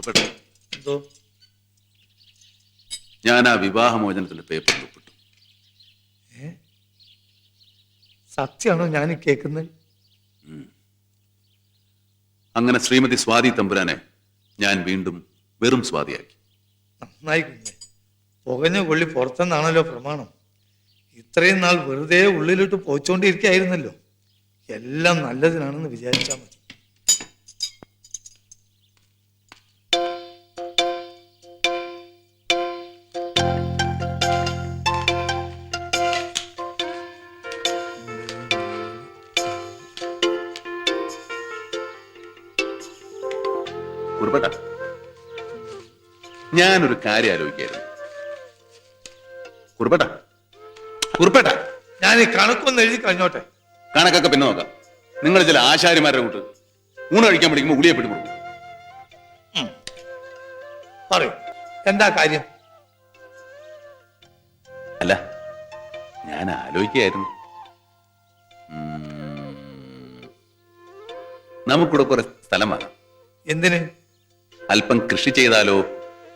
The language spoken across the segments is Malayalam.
കുറിപ്പേട്ട. എന്തോ? ഞാൻ ആ വിവാഹമോചനത്തിന്റെ പേപ്പർ ഒപ്പിട്ടു. സത്യമാണോ ഞാൻ കേൾക്കുന്നത് അങ്ങനെ ശ്രീമതി സ്വാതി തമ്പുരാനെ ഞാൻ വീണ്ടും വെറും സ്വാതിയാക്കി. നന്നായി കുഞ്ഞെ. പുകഞ്ഞ കൊള്ളി പുറത്തെന്നാണല്ലോ പ്രമാണം. ഇത്രയും നാൾ വെറുതെ ഉള്ളിലിട്ട് പോയിച്ചോണ്ടിരിക്കുകയായിരുന്നല്ലോ. എല്ലാം നല്ലതിനാണെന്ന് വിചാരിച്ചാൽ മതി. ഞാനൊരു കാര്യം ആലോചിക്കായിരുന്നു. കുറിപ്പേട്ട. കുറിപ്പേട്ട. ഞാൻ ഈ കണക്കൊന്ന് എഴുതി കഴിഞ്ഞോട്ടെ കണക്കൊക്കെ പിന്നെ നോക്കാം. നിങ്ങൾ ചില ആശാരിമാരുടെ കൂട്ട് ഊണ് കഴിക്കാൻ പഠിക്കുമ്പോൾ ഉളിയെ പിടി കൊടുക്കും. പറയൂ. എന്താ കാര്യം? അല്ല ഞാൻ ആലോചിക്കായിരുന്നു നമുക്കിവിടെ കുറെ സ്ഥലമാണ് എന്തിന്? അല്പം കൃഷി ചെയ്താലോ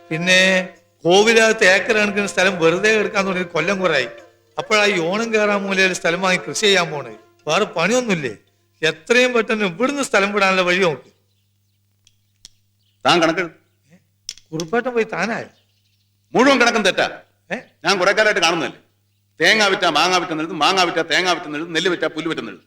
പിന്നെ കോവിലകത്ത് ഏക്കർ കണക്കിന് സ്ഥലം വെറുതെ എടുക്കാൻ തുടങ്ങി കൊല്ലം കുറയായി. അപ്പോഴാ ഈ ഓണം കയറാൻ മൂലയിൽ സ്ഥലം വാങ്ങി കൃഷി ചെയ്യാൻ പോണേ. വേറെ പണിയൊന്നുമില്ലേ? എത്രയും പെട്ടെന്ന് ഇവിടുന്ന് സ്ഥലം വിടാനുള്ള വഴി നോക്ക്. താൻ കണക്ക് കുറുപ്പേട്ടൻ പോയി താനായി? മുഴുവൻ കണക്കും തെറ്റാ. ഞാൻ കുറെ കാലമായിട്ട് കാണുന്നില്ലേ തേങ്ങ വിറ്റ മാങ്ങ വിറ്റ നെഴുതും മാങ്ങ വിറ്റ തേങ്ങ വിറ്റ നെഴുതും നെല്ല് വിറ്റ പുല്ല് വിറ്റ എഴുതും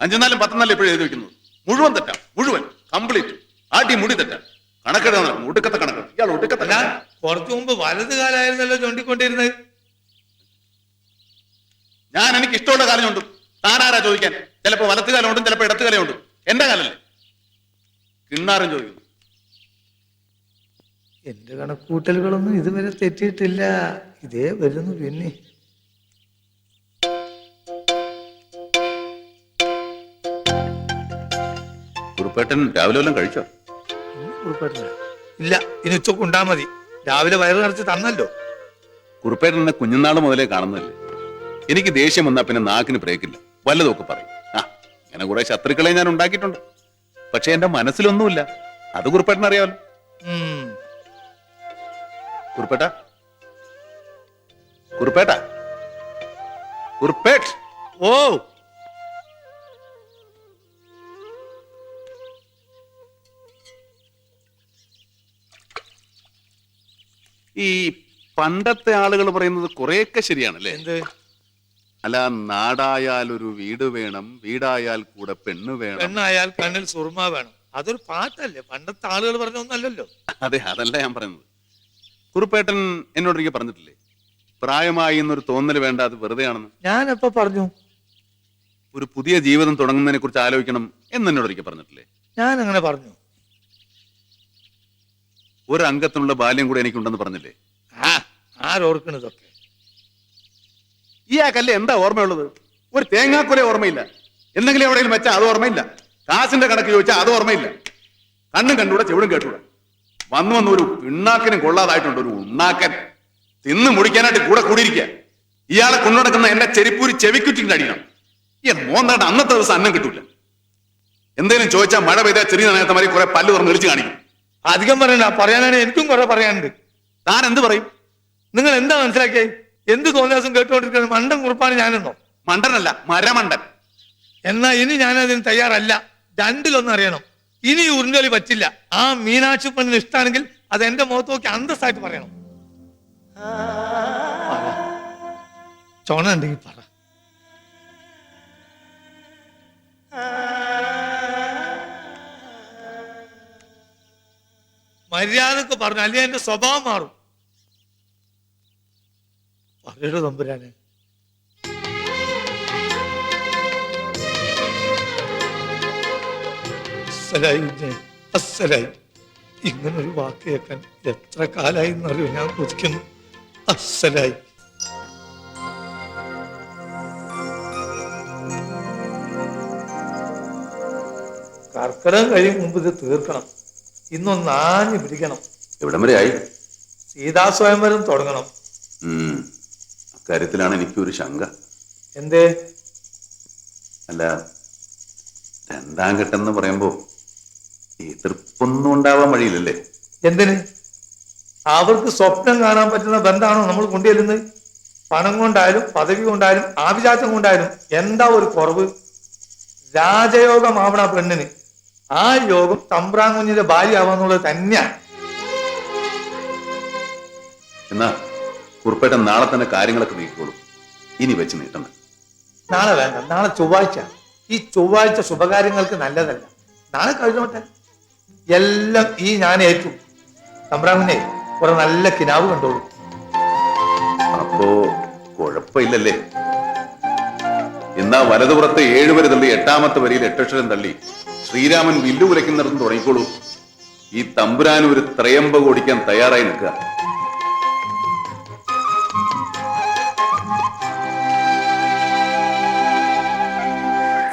അഞ്ചെന്നാലും പത്തെന്നാലും ഇപ്പോഴും എഴുതി വെക്കുന്നത് മുഴുവൻ തെറ്റാ. മുഴുവൻ. കംപ്ലീറ്റ്. ആട്ടി മുടി തെറ്റാ. കണക്കെഴുതാൻ നടക്കും ഒടുക്കത്തെ കണക്ക്. ഇയാൾ ഒടുക്കത്തെ ഞാൻ കുറച്ചു മുമ്പ് വലത് കാലായിരുന്നല്ലോ ചൂണ്ടിക്കൊണ്ടിരുന്നത്. ഞാൻ എനിക്ക് ഇഷ്ടമുള്ള കാലം ഉണ്ടും താനാരാ ചോദിക്കാൻ? ചിലപ്പോ വലത്ത് കാലം ഉണ്ടും ചിലപ്പോ ഇടത്ത് കാലം ഉണ്ടും എന്റെ കാലല്ലേ? കിണ്ണാരം ചോദിക്കുന്നു. എന്റെ കണക്കൂട്ടലുകളൊന്നും ഇതുവരെ തെറ്റിയിട്ടില്ല. ഇതേ വരുന്നു പിന്നെ. കുറുപ്പേട്ടൻ രാവിലെ എല്ലാം കഴിച്ചോ? ഒന്നും ഇല്ല ഇനി ഉച്ചയ്ക്ക് ഉണ്ടാ മതി. രാവിലെ വയറ് നിറച്ച് തന്നല്ലോ. കുറുപ്പേട്ടനെ കുഞ്ഞുനാൾ കുഞ്ഞുനാൾ മുതലേ കാണുന്നതല്ലേ? എനിക്ക് ദേഷ്യം വന്നാ പിന്നെ നാക്കിന് ബ്രേക്കില്ല വല്ലതൊക്കെ പറയും. ആ ഇങ്ങനെ കുറെ ശത്രുക്കളെ ഞാൻ ഉണ്ടാക്കിയിട്ടുണ്ട്. പക്ഷെ എന്റെ മനസ്സിലൊന്നുമില്ല. അത് കുറുപ്പേട്ടൻ അറിയാമല്ലോ. കുറുപ്പേട്ട. കുറുപ്പേട്ട. കുറുപ്പേട്ട്. ഓ ഈ പണ്ടത്തെ ആളുകൾ പറയുന്നത് കുറെയൊക്കെ ശരിയാണല്ലേ? എന്ത്? അല്ല നാടായാൽ ഒരു വീട് വേണം വീടായാൽ കൂടെ പെണ്ണ് വേണം. പെണ്ണായാൽ കണ്ണിൽ സുറുമ വേണം. അതൊരു പാട്ടല്ലേ? പണ്ടത്തെ ആളുകൾ പറഞ്ഞ ഒന്നല്ലല്ലോ. അതെ അതല്ല ഞാൻ പറയുന്നത് കുറുപ്പേട്ടൻ എന്നോട് എനിക്ക് പറഞ്ഞിട്ടില്ലേ? പ്രായമായി എന്നൊരു തോന്നൽ വേണ്ട അത് വെറുതെയാണെന്ന് ഞാൻ എപ്പോ പറഞ്ഞു? ഒരു പുതിയ ജീവിതം തുടങ്ങുന്നതിനെ കുറിച്ച് ആലോചിക്കണം എന്ന് എനിക്ക് പറഞ്ഞിട്ടില്ലേ? ഞാൻ അങ്ങനെ പറഞ്ഞു. ഒരു അംഗത്തിനുള്ള ബാല്യം കൂടെ എനിക്കുണ്ടെന്ന് പറഞ്ഞില്ലേ? ആരോർക്കണതൊക്കെ. ഈ ആ കല്ല് എന്താ ഓർമ്മയുള്ളത്? ഒരു തേങ്ങാക്കുല ഓർമ്മയില്ല. എന്തെങ്കിലും എവിടെയെങ്കിലും വെച്ചാൽ അത് ഓർമ്മയില്ല. കാശിന്റെ കണക്ക് ചോദിച്ചാൽ അത് ഓർമ്മയില്ല. കണ്ണും കണ്ടൂടെ ചെവിടും കേട്ടൂടെ. വന്നു വന്ന് ഒരു പിണ്ണാക്കിനും കൊള്ളാതായിട്ടുണ്ട് ഒരു ഉണ്ണാക്കൻ. തിന്ന് മുടിക്കാനായിട്ട് കൂടെ കൂടിയിരിക്കുക ഇയാളെ കൊണ്ടുനടക്കുന്ന എന്റെ ചെരിപ്പൂരി ചെവിക്കുറ്റിന്റെ അടിക്കണം ഈ മോന്താണ്ട് അന്നത്തെ ദിവസം അന്നം കിട്ടൂല. എന്തെങ്കിലും ചോദിച്ചാൽ മഴ പെയ്താൽ ചെറിയ നേരത്തെ മാതിരി കുറെ പല്ല് തുറന്ന് ഇളിച്ച് കാണിക്കും. അധികം പറയണ്ട. പറയാനാണ് എനിക്കും കുറെ പറയാനുണ്ട്. ഞാൻ എന്ത് പറയും? നിങ്ങൾ എന്താ മനസ്സിലാക്കിയേ? എന്ത് തോന്നിയാസം കേട്ടുകൊണ്ടിരിക്കുന്ന മണ്ടൻ കുറിപ്പാണ് ഞാനെന്നോ? മണ്ടനല്ല മരമണ്ടൻ. എന്നാ ഇനി ഞാൻ അതിന് തയ്യാറല്ല. രണ്ടിലൊന്നും അറിയണം. ഇനി ഉറിഞ്ചോലി പറ്റില്ല. ആ മീനാക്ഷി പെണ്ണിന് ഇഷ്ടമാണെങ്കിൽ അത് എന്റെ മുഖത്ത് നോക്കി അന്തസ്സായിട്ട് പറയണം. ചോണ ഉണ്ടെങ്കിൽ പറ. മര്യാദയ്ക്ക് പറഞ്ഞു അല്ലെങ്കിൽ എന്റെ സ്വഭാവം മാറും. പറയടോ തമ്പുരാനെ അസലായി ഇങ്ങനൊരു വാക്ക് കേൾക്കാൻ എത്ര കാലായി എന്നറിയോ? ഞാൻ കൊതിക്കുന്നു അസലായി കർക്കിടകം കഴിയും മുമ്പ് ഇത് തീർക്കണം. ഇന്നൊന്ന് ആഞ്ഞു പിടിക്കണം. എവിടം വരെ ആയി? സീതാ സ്വയംവരം തുടങ്ങണം. ഉം. അക്കാര്യത്തിലാണ് എനിക്കൊരു ശങ്ക. എന്തേ? അല്ല രണ്ടാം ഘട്ടം എന്ന് പറയുമ്പോ എതിർപ്പൊന്നും ഉണ്ടാവാൻ വഴിയില്ലല്ലേ? എന്തിന്? അവർക്ക് സ്വപ്നം കാണാൻ പറ്റുന്ന ബന്ധാണോ നമ്മൾ കൊണ്ടുവരുന്നത് പണം കൊണ്ടായാലും പദവി കൊണ്ടായാലും ആഭിജാത്യം കൊണ്ടായാലും എന്താ ഒരു കുറവ്? രാജയോഗമാവണ പെണ്ണിന്. ആ യോഗം തമ്പ്രാൻ കുഞ്ഞിന്റെ ഭാര്യ ആവാന്നുള്ളത് തന്നെയാണ് എന്നാ കുറുപ്പേട്ടൻ നാളെ തന്നെ കാര്യങ്ങളൊക്കെ നീക്കോളൂ ഇനി വെച്ച് നീട്ടണ്ട. നാളെ വേണ്ട നാളെ ചൊവ്വാഴ്ച. ഈ ചൊവ്വാഴ്ച ശുഭകാര്യങ്ങൾക്ക് നല്ലതല്ല. നാളെ കഴിഞ്ഞോട്ടെ. എല്ലാം ഈ ഞാൻ ഏറ്റു. തമ്പ്രാമിനെ കുറെ നല്ല കിനാവ് കണ്ടോളൂ. അപ്പോ കുഴപ്പമില്ലല്ലേ? എന്നാ വലതുപുറത്ത് ഏഴ് വരെ തള്ളി എട്ടാമത്തെ വരിയിൽ എട്ടക്ഷരം തള്ളി. ശ്രീരാമൻ വില്ലു കുലയ്ക്കുന്നിടത്ത് തുടങ്ങിക്കോളൂ. ഈ തമ്പുരാൻ ഒരു ത്രയമ്പ ഓടിക്കാൻ തയ്യാറായി നിൽക്കുക.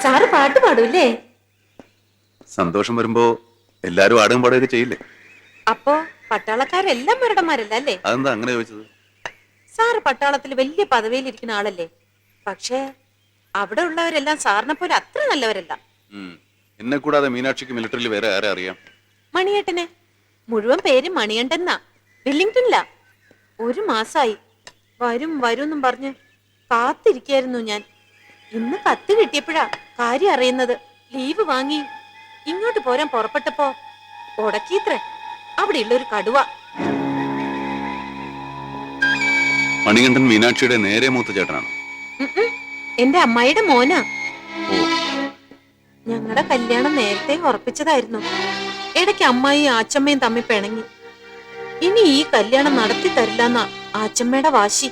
സാറ് പാട്ട് പാടൂല്ലേ? സന്തോഷം വരുമ്പോ എല്ലാരും ആടും പാടുകയൊക്കെ ചെയ്യില്ലേ? അപ്പോ പട്ടാളക്കാരെല്ലാം മരടന്മാരല്ലേ അതെന്താ അങ്ങനെ ചോദിച്ചത്? സാറ് പട്ടാളത്തിൽ വലിയ പദവിയിലിരിക്കുന്ന ആളല്ലേ? പക്ഷേ അവിടെ ഉള്ളവരെല്ലാം സാറിനെ പോലെ അത്ര നല്ലവരല്ല. എന്നെ കൂടാതെ മീനാക്ഷിക്ക് മിലിറ്ററിയിൽ വേറെ ആരെ അറിയാം? മണിയേട്ടനെ. മുഴുവൻ പേര് മണിയണ്ടെന്നാ വെല്ലിംഗ്ടണില്ല ഒരു മാസായി. വരും വരും എന്നും പറഞ്ഞ് കാത്തിരിക്കായിരുന്നു ഞാൻ. ഇന്ന് കത്ത് കിട്ടിയപ്പോഴാ കാര്യം അറിയുന്നത്. ലീവ് വാങ്ങി. ഇങ്ങോട്ട് പോരാൻ പുറപ്പെട്ടപ്പോ ഉടക്കീത്രേ അവിടെ ഒരു കടുവ. മണികണ്ഠൻ മീനാക്ഷിയുടെ നേരെ മൂത്ത ചേട്ടനാണ്. എന്റെ അമ്മായിയുടെ മോനാ. ഞങ്ങളുടെ കല്യാണം നേരത്തെ ഉറപ്പിച്ചതായിരുന്നു. ഇടയ്ക്ക് അമ്മായി ആച്ചമ്മയും തമ്മിൽ പിണങ്ങി. ഇനി ഈ കല്യാണം നടത്തി തരില്ലെന്ന ആച്ചമ്മയുടെ വാശി.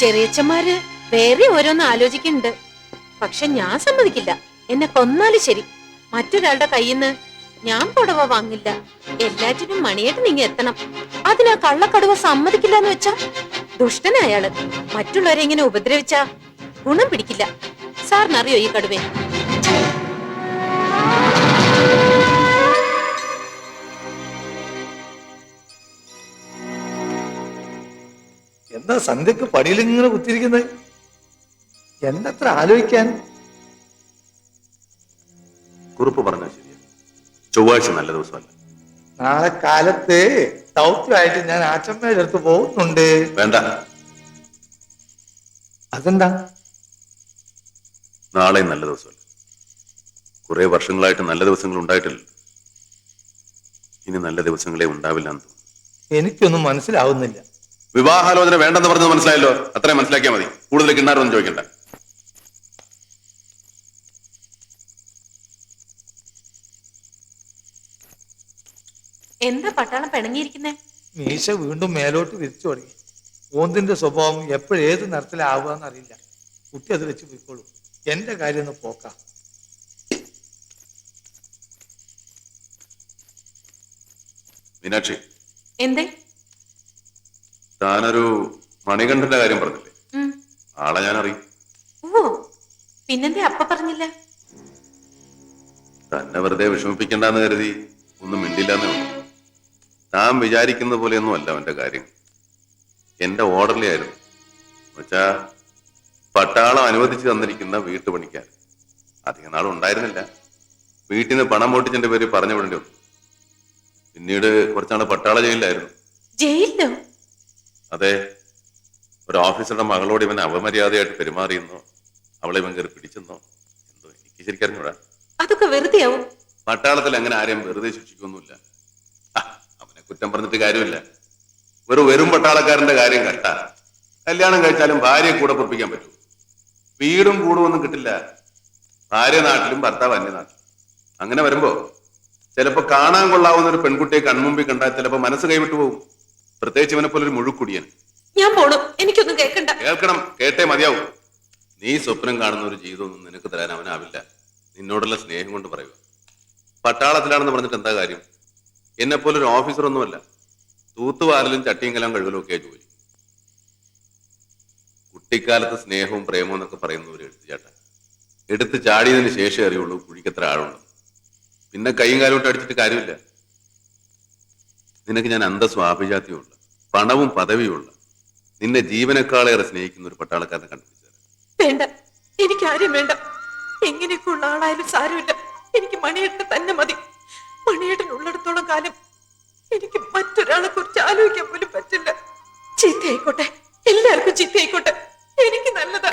ചെറിയച്ചന്മാര് വേറെ ഓരോന്ന് ആലോചിക്കുന്നുണ്ട്. പക്ഷെ ഞാൻ സമ്മതിക്കില്ല. എന്നെ കൊന്നാലും ശരി. മറ്റൊരാളുടെ കയ്യിൽ നിന്ന് ഞാൻ പുടവ വാങ്ങില്ല. എല്ലാറ്റിനും മണിയായിട്ട് നീങ്ങി എത്തണം. അതിനാ കള്ളക്കടുവ സമ്മതിക്കില്ല എന്ന് വെച്ചാ ദുഷ്ടനായാൾ മറ്റുള്ളവരെ ഇങ്ങനെ ഉപദ്രവിച്ചാ ഗുണം പിടിക്കില്ല. സാറിനറിയോ ഈ കടുവേ? എന്താ സന്ധ്യക്ക് പടിയിൽ ഇങ്ങനെ കുത്തിയിരിക്കുന്നത്? എന്തത്ര ആലോചിക്കാൻ? കുറിപ്പ് പറഞ്ഞാൽ ശരിയാ. ചൊവ്വാഴ്ച നല്ല ദിവസമല്ല. നാളെ കാലത്ത് ദൗത്യമായിട്ട് ഞാൻ ആച്ചമ്മയുടെ അടുത്ത് പോകുന്നുണ്ട്. വേണ്ട. അതെന്താ? നാളെ നല്ല ദിവസമല്ല? കുറെ വർഷങ്ങളായിട്ട് നല്ല ദിവസങ്ങൾ ഉണ്ടായിട്ടില്ല ഇനി നല്ല ദിവസങ്ങളെ ഉണ്ടാവില്ല എന്ന് എനിക്കൊന്നും മനസ്സിലാവുന്നില്ല. വിവാഹാലോചന വേണ്ടെന്ന് പറഞ്ഞത് മനസ്സിലായല്ലോ? അത്രയും മനസ്സിലാക്കിയാൽ മതി. കൂടുതൽ കിണ്ണാറൊന്നും ചോദിക്കണ്ട. എന്താ പട്ടാളം പിണങ്ങിയിരിക്കുന്നേ? മീശ വീണ്ടും മേലോട്ട് വിരിച്ചു തുടങ്ങി. ഓന്തിന്റെ സ്വഭാവം എപ്പോഴേത് നിറത്തിലാവുക എന്നറിയില്ല കുട്ടി അത് വെച്ച് പോയിക്കോളൂ. എന്റെ കാര്യം ഒന്ന് പോക്കാം. മീനാക്ഷി. എന്തേ? താനൊരു മണികണ്ഠന്റെ കാര്യം പറഞ്ഞില്ലേ? ആളെ ഞാൻ അറിയും ഓ പിന്നെന്തേ അപ്പ പറഞ്ഞില്ല? തന്നെ വെറുതെ വിഷമിപ്പിക്കണ്ടെന്ന് കരുതി ഒന്നും മിണ്ടില്ലെന്നേ ഉള്ളൂ. താൻ വിചാരിക്കുന്ന പോലെയൊന്നും അല്ല അവന്റെ കാര്യം. എന്റെ ഓർഡർലി ആയിരുന്നു എന്നുവെച്ചാ പട്ടാളം അനുവദിച്ചു തന്നിരിക്കുന്ന വീട്ടുപണിക്കാർ അധികം നാളും ഉണ്ടായിരുന്നില്ല. വീട്ടിൽ നിന്ന് പണം പൊട്ടിച്ചെന്റെ പേര് പറഞ്ഞു വിടേണ്ടി വന്നു. പിന്നീട് കുറച്ചാൾ പട്ടാള ജയിലിലായിരുന്നു. ജയിലിലോ? അതെ. ഒരു ഓഫീസറുടെ മകളോട് ഇവൻ അവമര്യാദയായിട്ട് പെരുമാറിയെന്നോ അവളെ ഇവൻ കയറി പിടിച്ചെന്നോ എന്തോ എനിക്ക് ശരിക്കറിഞ്ഞൂടാ. അതൊക്കെ വെറുതെയാവും. പട്ടാളത്തിൽ അങ്ങനെ ആരെയും വെറുതെ ശിക്ഷിക്കൊന്നുമില്ല. അവനെ കുറ്റം പറഞ്ഞിട്ട് കാര്യമില്ല. ഒരു വെറും പട്ടാളക്കാരന്റെ കാര്യം കട്ട കല്യാണം കഴിച്ചാലും ഭാര്യയെ കൂടെ പൊറപ്പിക്കാൻ പറ്റൂ. വീടും കൂടും ഒന്നും കിട്ടില്ല. ഭാര്യ നാട്ടിലും ഭർത്താവ് അന്യ നാട്ടിലും. അങ്ങനെ വരുമ്പോ ചിലപ്പോ കാണാൻ കൊള്ളാവുന്ന ഒരു പെൺകുട്ടിയെ കൺമുമ്പിൽ കണ്ടാൽ ചിലപ്പോ മനസ്സ് കൈവിട്ടു പോകും. പ്രത്യേകിച്ച് ഇവനെ പോലെ ഒരു മുഴുക്കുടിയൻ. ഞാൻ പോണു. എനിക്കൊന്നും കേൾക്കണ്ട. കേൾക്കണം. കേട്ടേ മതിയാവും. നീ സ്വപ്നം കാണുന്ന ഒരു ജീവിതമൊന്നും നിനക്ക് തരാൻ അവനാവില്ല. നിന്നോടുള്ള സ്നേഹം കൊണ്ട് പറയുക. പട്ടാളത്തിലാണെന്ന് പറഞ്ഞിട്ട് എന്താ കാര്യം? എന്നെ പോലെ ഒരു ഓഫീസർ ഒന്നുമല്ല. തൂത്തുവാരലും ചട്ടിയും കലം കഴുകലും ഒക്കെയാ ജോലി. കുട്ടിക്കാലത്ത് സ്നേഹവും പ്രേമവും എന്നൊക്കെ പറയുന്ന ഒരു എഴുത്തുചാട്ട. എടുത്ത് ചാടിയതിന് ശേഷം അറിയുള്ളൂ കുഴിക്ക് എത്ര ആഴുണ്ട് പിന്നെ കൈയും കാലോട്ട് അടിച്ചിട്ട് കാര്യമില്ല. നിനക്ക് ഞാൻ അന്തസ്വാഭിജാത്യമുള്ള പണവും പദവിയുമുള്ള നിന്നെ ജീവനക്കാളേറെ സ്നേഹിക്കുന്ന ഒരു പട്ടാളക്കാരനെ കണ്ടുപിടിച്ചത് വേണ്ട. എനിക്ക് ആരും വേണ്ട. എങ്ങനെയൊക്കെ ഉള്ള ആളായാലും സാരമില്ല. എനിക്ക് മണിയേട്ടൻ തന്നെ മതി. മണിയേട്ടൻ ഉള്ളിടത്തോളം കാലം എനിക്ക് മറ്റൊരാളെ കുറിച്ച് ആലോചിക്കാൻ പോലും പറ്റില്ല. ചീത്തയായിക്കോട്ടെ. എല്ലാവർക്കും ചീത്തയായിക്കോട്ടെ. എനിക്ക് നല്ലതാ.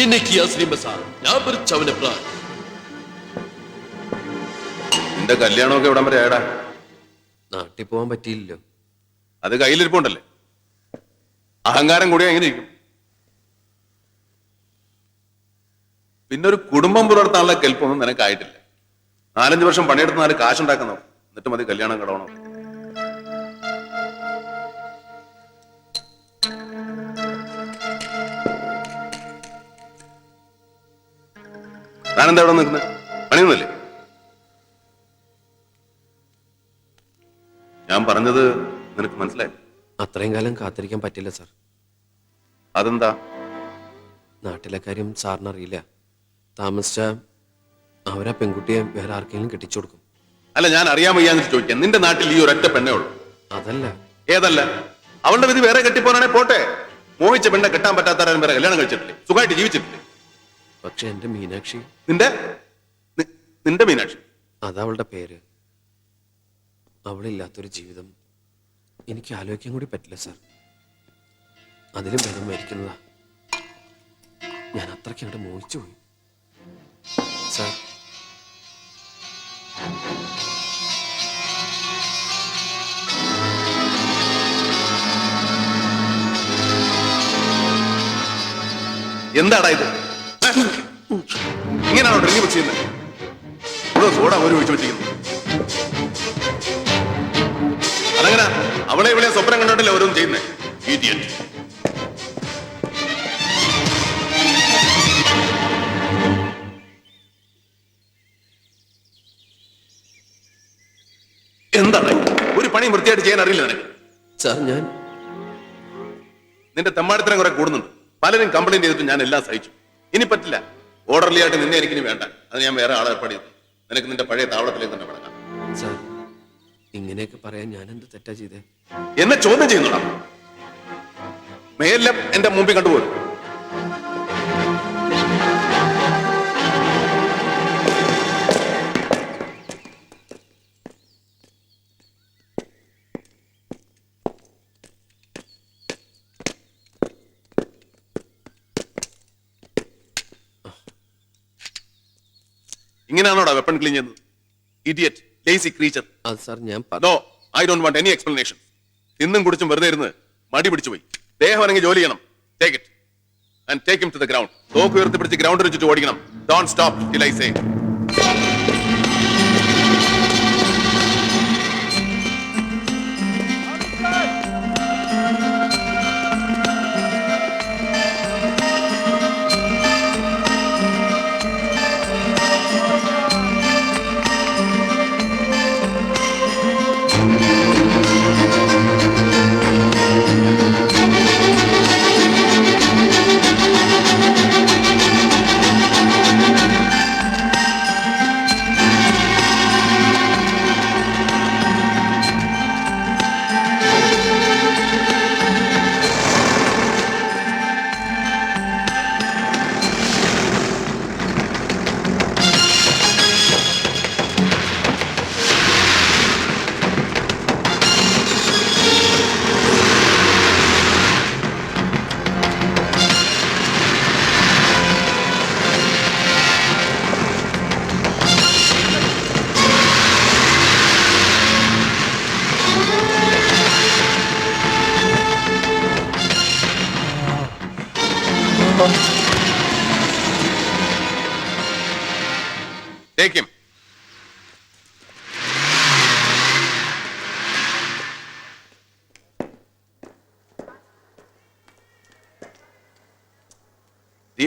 Bine kiya ശ്രീമസാർ ഞാൻ പറിച്ചവനെ പ്രാൻ നിന്റെ കല്യാണമൊക്കെ ഇവിടം വരെ ആയടാ? നാട്ടിൽ പോകാൻ പറ്റിയില്ലല്ലോ. അത് കയ്യിലിരിപ്പുണ്ടല്ലേ? അഹങ്കാരം കൂടി എങ്ങനെ ഇരിക്കും. പിന്നെ ഒരു കുടുംബം പുലർത്താനുള്ള കെൽപ്പൊന്നും നിനക്കായിട്ടില്ല. നാലഞ്ച് വർഷം പണിയെടുത്ത് നാല് കാശുണ്ടാക്കുന്നു എന്നിട്ട് മതി കല്യാണം കടവണം. താനെന്താ അവിടെ നിൽക്കുന്നത്? പണിയൊന്നുമില്ലേ? ഞാൻ പറഞ്ഞത് നിനക്ക് മനസ്സിലായി? അത്രയും കാലം കാത്തിരിക്കാൻ പറ്റില്ല സാർ. അതെന്താ? നാട്ടിലെ കാര്യം സാറിന് അറിയില്ല താമസിച്ച അവരാ പെൺകുട്ടിയെ വേറെ ആർക്കെങ്കിലും കെട്ടിച്ചു കൊടുക്കും. അല്ല ഞാൻ അറിയാൻ വയ്യാന്ന് ചോദിക്കാം. നിന്റെ നാട്ടിൽ ഈ ഒരൊറ്റ പെണ്ണേ ഉള്ളൂ. അതല്ല. ഏതല്ല? അവളുടെ വിധി വേറെ കെട്ടിപ്പോനാണെ പോട്ടെ. മോഹിച്ച പെണ്ണെ കെട്ടാൻ പറ്റാത്തവരും വേറെ കല്യാണം കഴിച്ചിട്ടില്ലേ? സുഖമായിട്ട് ജീവിച്ചിട്ടില്ലേ? പക്ഷെ എന്റെ മീനാക്ഷി. നിന്റെ? നി- നിന്റെ മീനാക്ഷി. അതവളുടെ പേര്. അവളില്ലാത്തൊരു ജീവിതം. എനിക്ക് ആലോചിക്കാൻ കൂടി പറ്റില്ല സർ. അതിലും ഭേദം മരിക്കുന്നതാ. ഞാൻ അത്രയ്ക്ക് അങ്ങോട്ട് മോഹിച്ചു പോയി. സാർ. എന്താടാ ഇത്? ഇങ്ങനെയാണോ ഡ്രിങ്ക് മിക്സ് ചെയ്യുന്നത്? ഇവിടെ സോഡ ഒരു ഒഴിച്ചു വെച്ചിരിക്കുന്നു. അതങ്ങനെ അവളെ ഇവിടെ സ്വപ്നം കണ്ടിട്ടില്ല ഓരോന്നും ചെയ്യുന്നേ. ഈഡിയറ്റ് എന്താണ്? ഒരു പണി വൃത്തിയായിട്ട് ചെയ്യാൻ അറിയില്ല നിനക്ക്. സാർ ഞാൻ നിന്റെ തെമ്മാടിത്തരം കുറെ കൂടുന്നുണ്ട്. പലരും കംപ്ലൈന്റ് ചെയ്തിട്ട് ഞാൻ എല്ലാം സഹിച്ചു. ഇനി പറ്റില്ല. ഓർഡർലി ആയിട്ട് നിന്നെ എനിക്കിനി വേണ്ട. അത് ഞാൻ വേറെ ആളെ ഏർപ്പാട് ചെയ്തു നിനക്ക് നിന്റെ പഴയ താവളത്തിലേക്ക് തന്നെ സാർ ഇങ്ങനെയൊക്കെ പറയാൻ ഞാൻ എന്ത് തെറ്റാ ചെയ്തേ? എന്നെ ചോദ്യം ചെയ്യുന്നുണ്ടോ മേലെല്ലാം എന്റെ മുമ്പിൽ കണ്ടുപോകും. ഇങ്ങനെയാണോടാ വെപ്പൺ ക്ലീൻ ചെയ്യുന്നത്? ഇഡിയറ്റ് ലേസി ക്രീച്ചർ അത് സാർ ഞാൻ പറ- no I don't want any explanation തിന്നും കുടിച്ചും വെറുതെ ഇരുന്ന് മടി പിടിച്ചു പോയി. ദേഹം അനങ്ങി ജോലി ചെയ്യണം. Take it and take him to the ground തോക്ക് ഉയർത്തി പിടിച്ച് ഗ്രൗണ്ടിൽ വെച്ചിട്ട് ഓടിക്കണം. Don't stop till I say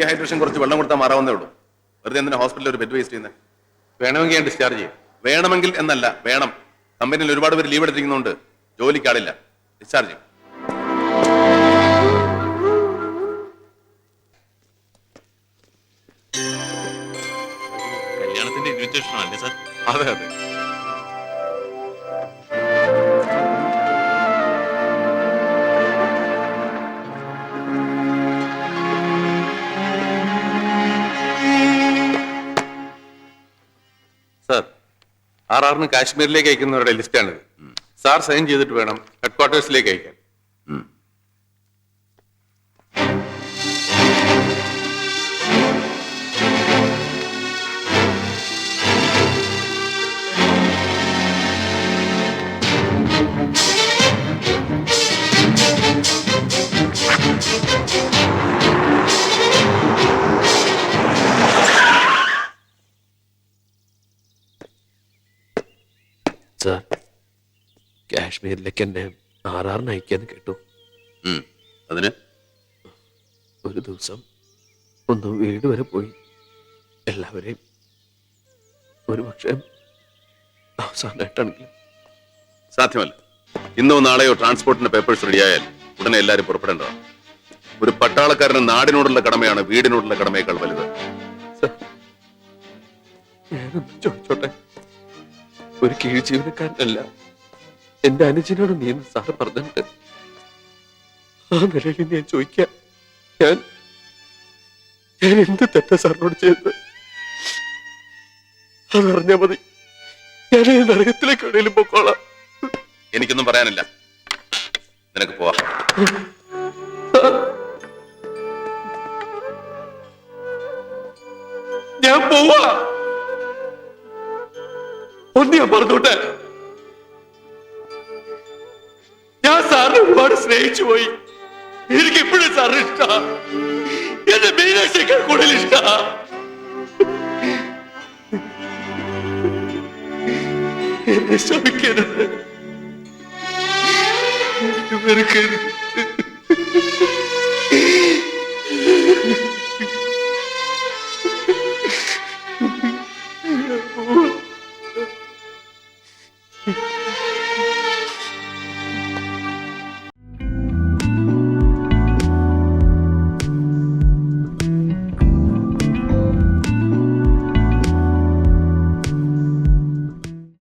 dehydration കുറച്ച് വെള്ളം കൊടുത്താൽ മാറാവുന്നേ ഉള്ളൂ. വെറുതെ എന്തിനാ ഹോസ്പിറ്റലിൽ ഒരു ബെഡ് വേസ്റ്റ് ചെയ്യുന്നത് വേണമെങ്കിൽ ഞാൻ ഡിസ്ചാർജ് ചെയ്യും. വേണമെങ്കിൽ എന്നല്ല വേണം. കമ്പനിയിൽ ഒരുപാട് പേര് ലീവ് എടുത്തിരിക്കുന്നുണ്ട് ജോലിക്കാളില്ല ഡിസ്ചാർജ് ചെയ്യും. കല്യാണത്തിന്റെ ഇൻവിറ്റേഷൻ അല്ലേ സാർ അതെ അതെ. സാർ ആർ ആറിന് കാശ്മീരിലേക്ക് അയക്കുന്നവരുടെ ലിസ്റ്റാണിത്. സാർ സൈൻ ചെയ്തിട്ട് വേണം ഹെഡ് ക്വാർട്ടേഴ്സിലേക്ക് അയക്കാൻ. സാർ കാശ്മീരിലേക്ക് എന്നെ ആറാറിന് അയക്കാന്ന് കേട്ടു. അതിന്? ഒരു ദിവസം ഒന്ന് വീട് വരെ പോയി. എല്ലാവരെയും ഒരു പക്ഷേ അവസാനമായിട്ടാണെങ്കിലും സാധ്യമല്ല. ഇന്നോ നാളെയോ ട്രാൻസ്പോർട്ടിന്റെ പേപ്പേഴ്സ് റെഡിയായാൽ ഉടനെ എല്ലാവരും പുറപ്പെടേണ്ടതാണ് ഒരു പട്ടാളക്കാരന് നാടിനോടുള്ള കടമയാണ് വീടിനോടുള്ള കടമയേക്കാൾ വലുത്. ചോദിച്ചോട്ടെ? ഒരു കീഴ് ജീവനക്കാരനല്ല എന്റെ അനുജനോട് നീ എന്ന് സാറ് പറഞ്ഞിട്ട് ആ നിലയിൽ ഞാൻ ചോദിക്കാം. ഞാൻ ഞാൻ എന്ത് തെറ്റ സാറിനോട് ചെയ്തത്? അതറിഞ്ഞാ മതി. ഞാൻ നരകത്തിലേക്ക് എവിടെയും പൊക്കോളാം. എനിക്കൊന്നും പറയാനില്ല. നിനക്ക് പോവാ. ഞാൻ പോവാ. ഒന്ന് ഞാൻ പറഞ്ഞോട്ടെ ഞാൻ സാറിനെ ഒരുപാട് സ്നേഹിച്ചു പോയി എനിക്ക് ഇപ്പോഴും സാറിന് ഇഷ്ട എന്റെ മീനാക്ഷിയേക്കാൾ കൂടുതൽ ഇഷ്ട എന്നെ ശമിക്കരുത് എന്നെ വെറുക്കരുത്